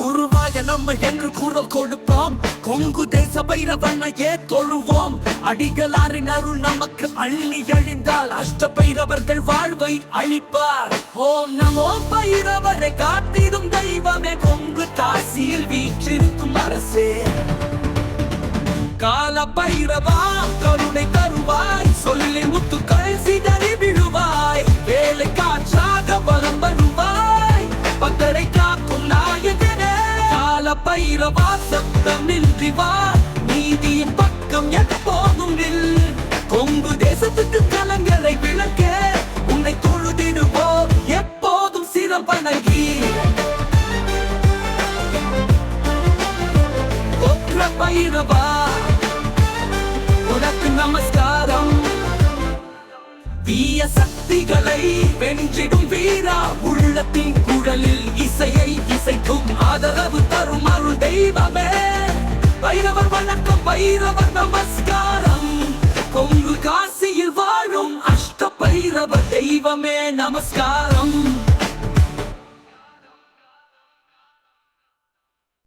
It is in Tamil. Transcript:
குருவாய நம்ம என்று குரல் கொடுப்போம். கொங்கு தேச பைரவனையே தொழுவோம். அடிகளாரின் அருள் நமக்கு அள்ளி எழுந்தால் அஷ்ட பைரவர்கள் வாழ்வை அழிப்பார். ஓம் நமோ பைரவரை காத்திடும் தெய்வமே. கொங்கு தாசியில் வீற்றிருக்கும் அரசே. கால பைரவா கருணை தருவாய். சொல்லி முத்துக்கள் சிதறி விழுவாய். வேலை காற்றாக பலம் வருவாய். பக்தரை காக்கும் நாய பைரவா சப்தம் நின்றி நீதியின் பக்கம் எப்போதும் நில். கொங்கு தேசத்துக்கு கலங்களை விளக்க உன்னை தொழுதிடுவோம். எப்போதும் சிறப்பனகி ஒற்ற பைரவா உனக்கு நமஸ்காரம். தீய சக்திகளை வென்றிடும் வீரா உள்ளத்தின் குழலில் இசைக்கும் ஆதரவு தரும் அருள் தெய்வமே. பைரவர் வணக்கம் பைரவர் நமஸ்காரம். கொங்கு காசியில் வாழும் அஷ்ட பைரவ தெய்வமே நமஸ்காரம்.